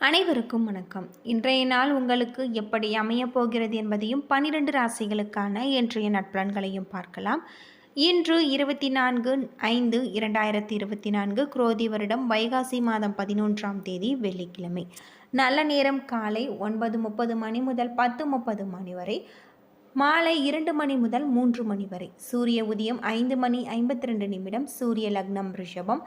அனைவருக்கும் வணக்கம். இன்றைய நாள் உங்களுக்கு எப்படி அமையப் போகிறது என்பதையும் பனிரெண்டு ராசிகளுக்கான இன்றைய நட்பலன்களையும் பார்க்கலாம். இன்று இருபத்தி நான்கு ஐந்து இரண்டாயிரத்தி இருபத்தி நான்கு குரோதி வருடம் வைகாசி மாதம் பதினொன்றாம் தேதி வெள்ளிக்கிழமை. நல்ல நேரம் காலை ஒன்பது முப்பது மணி முதல் பத்து முப்பது மணி வரை மாலை இரண்டு மணி முதல் மூன்று மணி வரை சூரிய உதயம் ஐந்து மணி ஐம்பத்தி ரெண்டு நிமிடம் சூரிய லக்னம் ரிஷபம்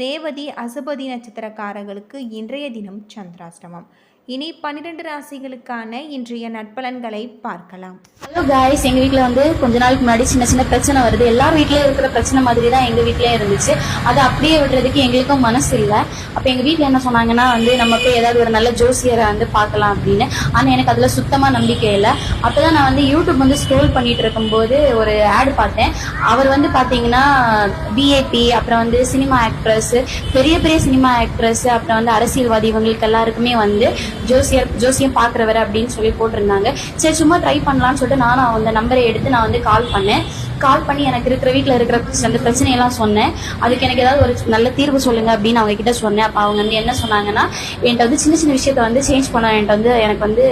ரேவதி அசுபதி நட்சத்திரக்காரர்களுக்கு இன்றைய தினம் சந்திராஷ்டமம். இனி பன்னிரண்டு ராசிகளுக்கான இன்றைய நட்பலன்களை பார்க்கலாம். ஹலோ காய்ஸ் எங்க வீட்டில் வந்து கொஞ்ச நாளுக்கு முன்னாடி சின்ன சின்ன பிரச்சனை வருது. எல்லா வீட்லயும் இருக்கிற பிரச்சனை மாதிரி தான் எங்க வீட்லயும் இருந்துச்சு. அதை அப்படியே விடுறதுக்கு எங்களுக்கும் மனசு இல்ல. அப்ப எங்க வீட்டில் என்ன சொன்னாங்கன்னா வந்து நம்ம போய் ஏதாவது ஒரு நல்ல ஜோசியரை வந்து பார்க்கலாம் அப்படின்னு. ஆனா எனக்கு அதுல சுத்தமா நம்பிக்கை இல்ல. அப்பதான் நான் வந்து யூடியூப் வந்து ஸ்க்ரோல் பண்ணிட்டு இருக்கும்போது ஒரு ஆடு பார்த்தேன். அவர் வந்து பாத்தீங்கன்னா பிஏபி அப்புறம் வந்து சினிமா ஆக்ட்ரஸ் பெரிய பெரிய சினிமா ஆக்ட்ரஸ் அப்புறம் வந்து அரசியல்வாதி இவங்களுக்கு எல்லாருக்குமே வந்து ஜோசியர் ஜோசியம் பாக்குறவர் அப்படின்னு சொல்லி போட்டிருந்தாங்க. சரி சும்மா ட்ரை பண்ணலாம்னு சொல்லிட்டு நானும் அந்த நம்பரை எடுத்து நான் வந்து கால் பண்ணேன். கால் பண்ணி எனக்கு இருக்கிற வீட்டில் இருக்கிற அந்த பிரச்சனையெல்லாம் சொன்னேன். அதுக்கு எனக்கு ஏதாவது ஒரு நல்ல தீர்வு சொல்லுங்க அப்படின்னு அவங்க கிட்ட சொன்னேன். அப்போ அவங்க வந்து என்ன சொன்னாங்கன்னா என்கிட்ட வந்து சின்ன சின்ன விஷயத்த வந்து சேஞ்ச் பண்ண என்கிட்ட வந்து எனக்கு வந்து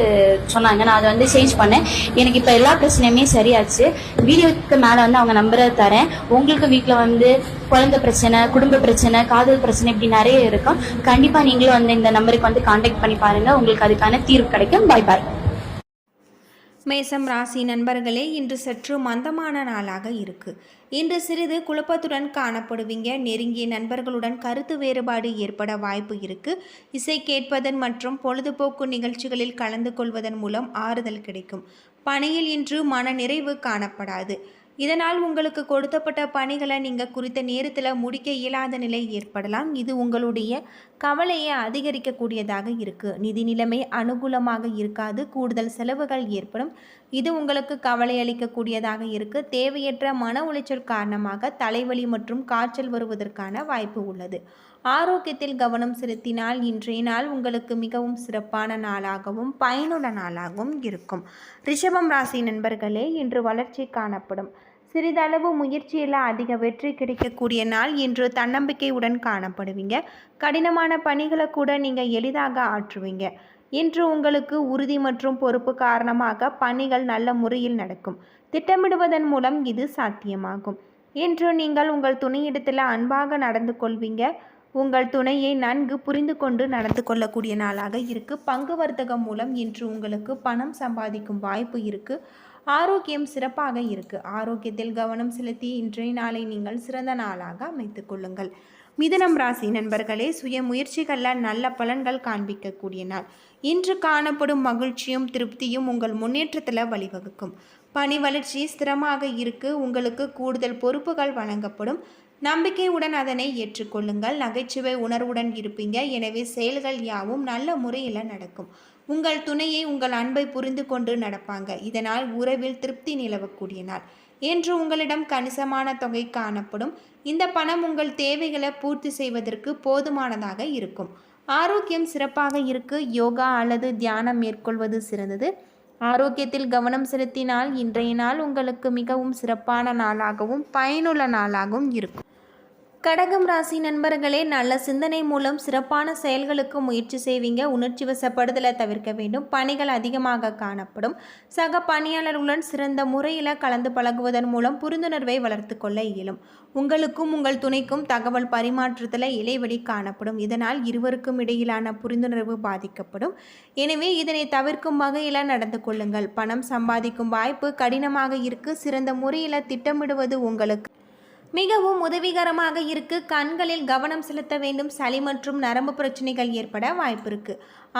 சொன்னாங்க. நான் அதை வந்து சேஞ்ச் பண்ணேன். எனக்கு இப்போ எல்லா பிரச்சனையுமே சரியாச்சு. வீடியோக்கு மேலே வந்து அவங்க நம்பரை தரேன். உங்களுக்கு வீட்டில் வந்து குழந்தை பிரச்சனை குடும்ப பிரச்சனை காதல் பிரச்சனை இப்படி நிறைய இருக்கும். கண்டிப்பாக நீங்களும் வந்து இந்த நம்பருக்கு வந்து காண்டாக்ட் பண்ணி பாருங்க. உங்களுக்கு அதுக்கான தீர்வு கிடைக்கும். பாய் பாய் மேசம் ராசி நண்பர்களே இன்று சற்று மந்தமான நாளாக இருக்கு. இன்று சிறிது குழப்பத்துடன் காணப்படுவீங்க. நெருங்கிய நண்பர்களுடன் கருத்து வேறுபாடு ஏற்பட வாய்ப்பு இருக்கு. இசை கேட்பதன் மற்றும் பொழுதுபோக்கு நிகழ்ச்சிகளில் கலந்து கொள்வதன் மூலம் ஆறுதல் கிடைக்கும். பணியில் இன்று மன நிறைவு காணப்படாது. இதனால் உங்களுக்கு கொடுத்தப்பட்ட பணிகளை நீங்கள் குறித்த நேரத்தில் முடிக்க இயலாத நிலை ஏற்படலாம். இது உங்களுடைய கவலையை அதிகரிக்கக்கூடியதாக இருக்குது நிதி நிலைமை அனுகூலமாக இருக்காது. கூடுதல் செலவுகள் ஏற்படும். இது உங்களுக்கு கவலை அளிக்கக்கூடியதாக இருக்குது தேவையற்ற மன உளைச்சல் காரணமாக தலைவலி மற்றும் காய்ச்சல் வருவதற்கான வாய்ப்பு உள்ளது. ஆரோக்கியத்தில் கவனம் செலுத்தினால் இன்றைய நாள் உங்களுக்கு மிகவும் சிறப்பான நாளாகவும் பயனுள்ள நாளாகவும் இருக்கும். ரிஷபம் ராசி நண்பர்களே இன்று வளர்ச்சி காணப்படும். சிறிதளவு முயற்சியில் அதிக வெற்றி கிடைக்கக்கூடிய நாள் இன்று தன்னம்பிக்கையுடன் காணப்படுவீங்க. கடினமான பணிகளை கூட நீங்கள் எளிதாக ஆற்றுவீங்க. இன்று உங்களுக்கு உறுதி மற்றும் பொறுப்பு காரணமாக பணிகள் நல்ல முறையில் நடக்கும். திட்டமிடுவதன் மூலம் இது சாத்தியமாகும். இன்று நீங்கள் உங்கள் துணையிடத்தில் அன்பாக நடந்து கொள்வீங்க. உங்கள் துணையை நன்கு புரிந்து கொண்டு நடந்து கொள்ளக்கூடிய நாளாக இருக்குது பங்கு வர்த்தகம் மூலம் இன்று உங்களுக்கு பணம் சம்பாதிக்கும் வாய்ப்பு இருக்குது ஆரோக்கியம் சிறப்பாக இருக்கு. ஆரோக்கியத்தில் கவனம் செலுத்தி இன்றைய நாளை நீங்கள் சிறந்த நாளாக அமைத்துக் கொள்ளுங்கள். மிதனம் ராசி நண்பர்களே சுய முயற்சிகளில் நல்ல பலன்கள் காண்பிக்கக்கூடிய நாள். இன்று காணப்படும் மகிழ்ச்சியும் திருப்தியும் உங்கள் முன்னேற்றத்தில் வழிவகுக்கும். பணி வளர்ச்சி ஸ்திரமாக இருக்கு. உங்களுக்கு கூடுதல் பொறுப்புகள் வழங்கப்படும். நம்பிக்கையுடன் அதனை ஏற்றுக்கொள்ளுங்கள். நகைச்சுவை உணர்வுடன் இருப்பீங்க. எனவே செயல்கள் யாவும் நல்ல முறையில் நடக்கும். உங்கள் துணையை உங்கள் அன்பை புரிந்து கொண்டு நடப்பாங்க. இதனால் உறவில் திருப்தி நிலவக்கூடிய நாள். என்று உங்களிடம் கணிசமான தொகை காணப்படும். இந்த பணம் உங்கள் தேவைகளை பூர்த்தி செய்வதற்கு போதுமானதாக இருக்கும். ஆரோக்கியம் சிறப்பாக இருக்கு. யோகா அல்லது தியானம் மேற்கொள்வது சிறந்தது. ஆரோக்கியத்தில் கவனம் செலுத்தினால் இன்றைய நாள் உங்களுக்கு மிகவும் சிறப்பான நாளாகவும் பயனுள்ள நாளாகவும் இருக்கும். கடகம் ராசி நண்பர்களே நல்ல சிந்தனை மூலம் சிறப்பான செயல்களுக்கு முயற்சி செய்வீங்க. உணர்ச்சி வசப்படுதலை தவிர்க்க வேண்டும். பணிகள் அதிகமாக காணப்படும். சக பணியாளர்களுடன் சிறந்த முறையில் கலந்து பழகுவதன் மூலம் புரிந்துணர்வை வளர்த்து கொள்ள இயலும். உங்களுக்கும் உங்கள் துணைக்கும் தகவல் பரிமாற்றத்தில் இடைவெளி காணப்படும். இதனால் இருவருக்கும் இடையிலான புரிந்துணர்வு பாதிக்கப்படும். எனவே இதனை தவிர்க்கும் வகையில் நடந்து கொள்ளுங்கள். பணம் சம்பாதிக்கும் வாய்ப்பு கடினமாக இருக்கு. சிறந்த முறையில் திட்டமிடுவது உங்களுக்கு மிகவும் உதவிகரமாக இருக்கு. கண்களில் கவனம் செலுத்த வேண்டும். சளி மற்றும் நரம்பு பிரச்சனைகள் ஏற்பட வாய்ப்பு இருக்கு.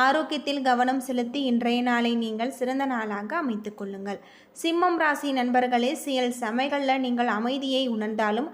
ஆரோக்கியத்தில் கவனம் செலுத்தி இன்றைய நாளை நீங்கள் சிறந்த நாளாக அமைத்துக் கொள்ளுங்கள். சிம்மம் ராசி நண்பர்களே சில சமைகளில் நீங்கள் அமைதியை உணர்ந்தாலும்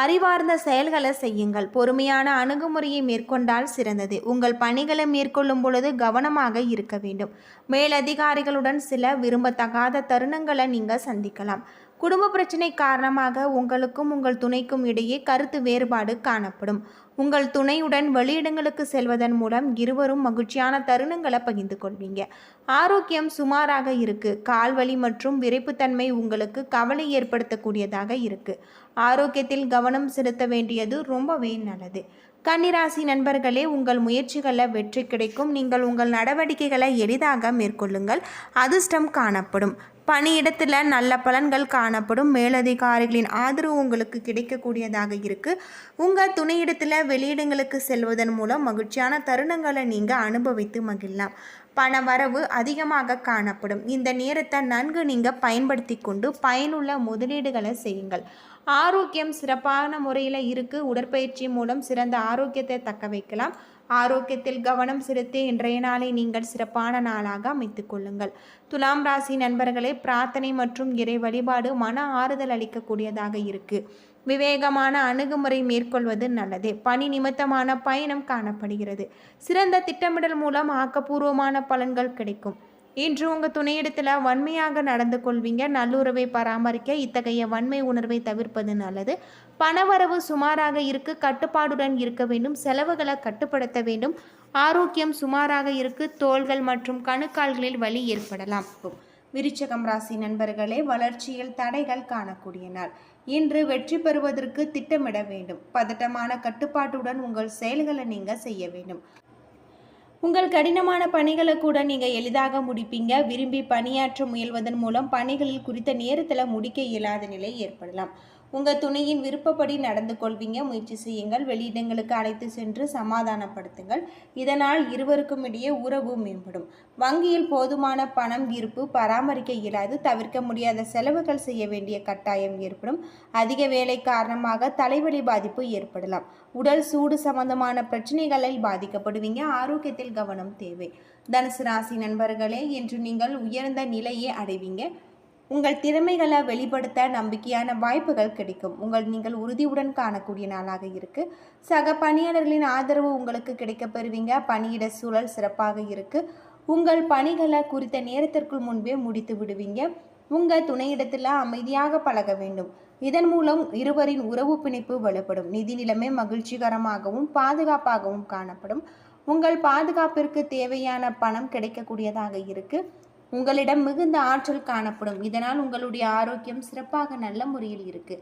அறிவார்ந்த செயல்களை செய்யுங்கள். பொறுமையான அணுகுமுறையை மேற்கொண்டால் சிறந்தது. உங்கள் பணிகளை மேற்கொள்ளும் பொழுது கவனமாக இருக்க வேண்டும். மேலதிகாரிகளுடன் சில விரும்பத்தகாத தருணங்களை நீங்கள் சந்திக்கலாம். குடும்ப பிரச்சனை காரணமாக உங்களுக்கும் உங்கள் துணைக்கும் இடையே கருத்து வேறுபாடு காணப்படும். உங்கள் துணையுடன் வெளியிடங்களுக்கு செல்வதன் மூலம் இருவரும் மகிழ்ச்சியான தருணங்களை பகிர்ந்து கொள்வீங்க. ஆரோக்கியம் சுமாராக இருக்கு. கால்வலி மற்றும் விரைப்புத்தன்மை உங்களுக்கு கவலை ஏற்படுத்தக்கூடியதாக இருக்கு. ஆரோக்கியத்தில் கவனம் செலுத்த வேண்டியது ரொம்பவே நல்லது. கன்னிராசி நண்பர்களே உங்கள் முயற்சிகளில் வெற்றி கிடைக்கும். நீங்கள் உங்கள் நடவடிக்கைகளை எளிதாக மேற்கொள்ளுங்கள். அதிர்ஷ்டம் காணப்படும். பணியிடத்தில் நல்ல பலன்கள் காணப்படும். மேலதிகாரிகளின் ஆதரவு உங்களுக்கு கிடைக்கக்கூடியதாக இருக்குது உங்கள் துணையிடத்தில் வெளியிடங்களுக்கு செல்வதன் மூலம் மகிழ்ச்சியான தருணங்களை நீங்கள் அனுபவித்து மகிழலாம். பண வரவு அதிகமாக காணப்படும். இந்த நேரத்தை நன்கு நீங்கள் பயன்படுத்தி கொண்டு பயனுள்ள முதலீடுகளை செய்யுங்கள். ஆரோக்கியம் சிறப்பான முறையில் இருக்குது உடற்பயிற்சி மூலம் சிறந்த ஆரோக்கியத்தை தக்க வைக்கலாம். ஆரோக்கியத்தில் கவனம் செலுத்தி இன்றைய நாளை நீங்கள் சிறப்பான நாளாக அமைத்துக் கொள்ளுங்கள். துலாம் ராசி நண்பர்களே பிரார்த்தனை மற்றும் இறை வழிபாடு மன ஆறுதல் அளிக்கக்கூடியதாக இருக்கு. விவேகமான அணுகுமுறை மேற்கொள்வது நல்லது. பணி நிமித்தமான பயணம் காணப்படுகிறது. சிறந்த திட்டமிடல் மூலம் ஆக்கப்பூர்வமான பலன்கள் கிடைக்கும். இன்று உங்கள் துணையிடத்தில் வன்மையாக நடந்து கொள்வீங்க. நல்லுறவை பராமரிக்க இத்தகைய வன்மை உணர்வை தவிர்ப்பது நல்லது. பணவரவு சுமாராக இருக்கு. கட்டுப்பாடுடன் இருக்க வேண்டும். செலவுகளை கட்டுப்படுத்த வேண்டும். ஆரோக்கியம் சுமாராக இருக்கு. தோள்கள் மற்றும் கணுக்கால்களில் வலி ஏற்படலாம். விருச்சகம் ராசி நண்பர்களே வளர்ச்சியில் தடைகள் காணக்கூடிய நாள். இன்று வெற்றி பெறுவதற்கு திட்டமிட வேண்டும். பதட்டமான கட்டுப்பாட்டுடன் உங்கள் செயல்களை நீங்கள் செய்ய வேண்டும். உங்கள் கடினமான பணிகளை கூட நீங்கள் எளிதாக முடிப்பீங்க. விரும்பி பணியாற்ற முயல்வதன் மூலம் பணிகளில் குறித்த நேரத்தில் முடிக்க இயலாத நிலை ஏற்படலாம். உங்கள் துணையின் விருப்பப்படி நடந்து கொள்வீங்க. முயற்சி செய்யுங்கள். வெளியிடங்களுக்கு அழைத்து சென்று சமாதானப்படுத்துங்கள். இதனால் இருவருக்கும் இடையே உறவு மேம்படும். வங்கியில் போதுமான பணம் இருப்பு பராமரிக்க இயலாது. தவிர்க்க முடியாத செலவுகள் செய்ய வேண்டிய கட்டாயம் ஏற்படும். அதிக வேலை காரணமாக தலைவலி பாதிப்பு ஏற்படலாம். உடல் சூடு சம்பந்தமான பிரச்சனைகளில் பாதிக்கப்படுவீங்க. ஆரோக்கியத்தில் கவனம் தேவை. தனுசு ராசி நண்பர்களே இன்று நீங்கள் உயர்ந்த நிலையை அடைவீங்க. உங்கள் திறமைகளை வெளிப்படுத்த நம்பிக்கையான வாய்ப்புகள் கிடைக்கும். உங்கள் நீங்கள் உறுதியுடன் காணக்கூடிய நாளாக இருக்கு. சக பணியாளர்களின் ஆதரவு உங்களுக்கு கிடைக்க பெறுவீங்க. பணியிட சூழல் சிறப்பாக இருக்கு. உங்கள் பணிகளை குறித்த நேரத்திற்குள் முன்பே முடித்து விடுவீங்க. உங்கள் துணையிடத்தில் அமைதியாக பழக வேண்டும். இதன் மூலம் இருவரின் உறவு பிணைப்பு வலுப்படும். நிதி நிலைமை மகிழ்ச்சிகரமாகவும் பாதுகாப்பாகவும் காணப்படும். உங்கள் பாதுகாப்பிற்கு தேவையான பணம் கிடைக்கக்கூடியதாக இருக்குது உங்களிடம் மிகுந்த ஆற்றல் காணப்படும். இதனால் உங்களுடைய ஆரோக்கியம் சிறப்பாக நல்ல முறையில் இருக்கு.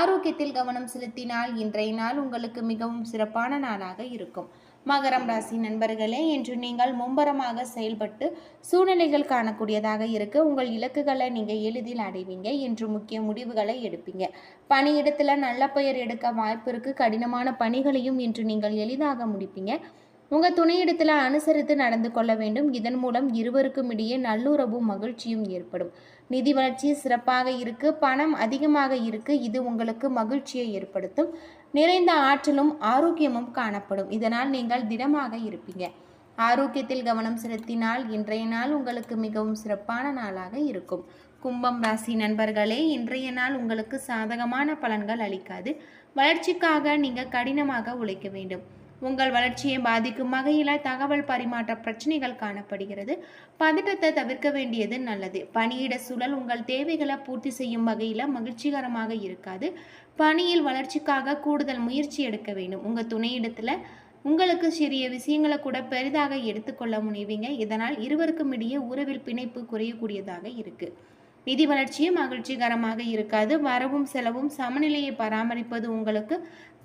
ஆரோக்கியத்தில் கவனம் செலுத்தினால் இன்றைய நாள் உங்களுக்கு மிகவும் சிறப்பான நாளாக இருக்கும். மகரம் ராசி நண்பர்களே இன்று நீங்கள் மும்பரமாக செயல்பட்டு சூழ்நிலைகள் காணக்கூடியதாக இருக்கு. உங்கள் இலக்குகளை நீங்கள் எளிதில் அடைவீங்க. என்று முக்கிய முடிவுகளை எடுப்பீங்க. பணியிடத்தில் நல்ல பெயர் எடுக்க வாய்ப்பு இருக்கு. கடினமான பணிகளையும் இன்று நீங்கள் எளிதாக முடிப்பீங்க. உங்கள் துணையிடத்தில் அனுசரித்து நடந்து கொள்ள வேண்டும். இதன் மூலம் இருவருக்கும் இடையே நல்லுறவும் மகிழ்ச்சியும் ஏற்படும். நிதி வளர்ச்சி சிறப்பாக இருக்கு. பணம் அதிகமாக இருக்கு. இது உங்களுக்கு மகிழ்ச்சியை ஏற்படுத்தும். நிறைந்த ஆற்றலும் ஆரோக்கியமும் காணப்படும். இதனால் நீங்கள் திடமாக இருப்பீங்க. ஆரோக்கியத்தில் கவனம் செலுத்தினால் இன்றைய நாள் உங்களுக்கு மிகவும் சிறப்பான நாளாக இருக்கும். கும்பம் ராசி நண்பர்களே இன்றைய நாள் உங்களுக்கு சாதகமான பலன்கள் அளிக்காது. வளர்ச்சிக்காக நீங்கள் கடினமாக உழைக்க வேண்டும். உங்கள் வளர்ச்சியை பாதிக்கும் வகையில் தகவல் பரிமாற்ற பிரச்சனைகள் காணப்படுகிறது. பதட்டத்தை தவிர்க்க வேண்டியது நல்லது. பணியிட சூழல் உங்கள் தேவைகளை பூர்த்தி செய்யும் வகையில் மகிழ்ச்சிகரமாக இருக்காது. பணியில் வளர்ச்சிக்காக கூடுதல் முயற்சி எடுக்க வேண்டும். உங்கள் துணையிடத்தில் உங்களுக்கு சிறிய விஷயங்களை கூட பெரிதாக எடுத்துக்கொள்ள முனைவீங்க. இதனால் இருவருக்கும் இடையே உறவில் பிணைப்பு குறையக்கூடியதாக இருக்குது நிதி வளர்ச்சியும் மகிழ்ச்சிகரமாக இருக்காது. வரவும் செலவும் சமநிலையை பராமரிப்பது உங்களுக்கு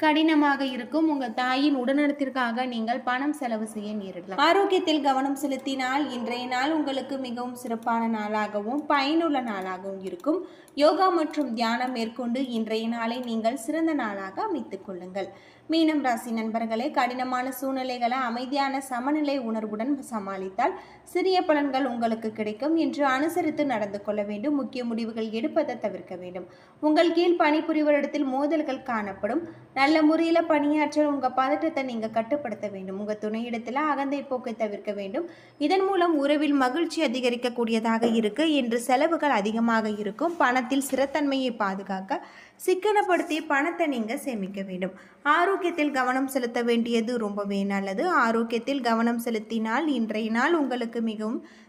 கடினமாக இருக்கும். உங்கள் தாயின் உடல்நலத்திற்காக நீங்கள் பணம் செலவு செய்ய நேரிடலாம். ஆரோக்கியத்தில் கவனம் செலுத்தினால் இன்றைய நாள் உங்களுக்கு மிகவும் சிறப்பான நாளாகவும் பயனுள்ள நாளாகவும் இருக்கும். யோகா மற்றும் தியானம் மேற்கொண்டு இன்றைய நாளை நீங்கள் சிறந்த நாளாக அமைத்துக் கொள்ளுங்கள். மீனம் ராசி நண்பர்களே கடினமான சூழ்நிலைகளை அமைதியான சமநிலை உணர்வுடன் சமாளித்தால் சிறிய பலன்கள் உங்களுக்கு கிடைக்கும் என்று அனுசரித்து நடந்து கொள்ள வேண்டும். முக்கிய முடிவுகள் எடுப்பதை தவிர்க்க வேண்டும். உங்கள் கீழ் பணிபுரிவரிடத்தில் மோதல்கள் காணப்படும். நல்ல முறையில் பணியாற்ற உங்கள் பதட்டத்தை நீங்கள் கட்டுப்படுத்த வேண்டும். உங்கள் துணையிடத்தில் அகந்தை போக்கை தவிர்க்க வேண்டும். இதன் மூலம் உறவில் மகிழ்ச்சி அதிகரிக்கக்கூடியதாக இருக்கு. என்று செலவுகள் அதிகமாக இருக்கும். பணத்தில் சிறத்தன்மையை பாதுகாக்க சிக்கனப்படுத்தி பணத்தை நீங்கள் சேமிக்க வேண்டும். ஆரோக்கியத்தில் கவனம் செலுத்த வேண்டியது ரொம்பவே நல்லது. ஆரோக்கியத்தில் கவனம் செலுத்தினால் இன்றைய நாள் உங்களுக்கு மிகவும்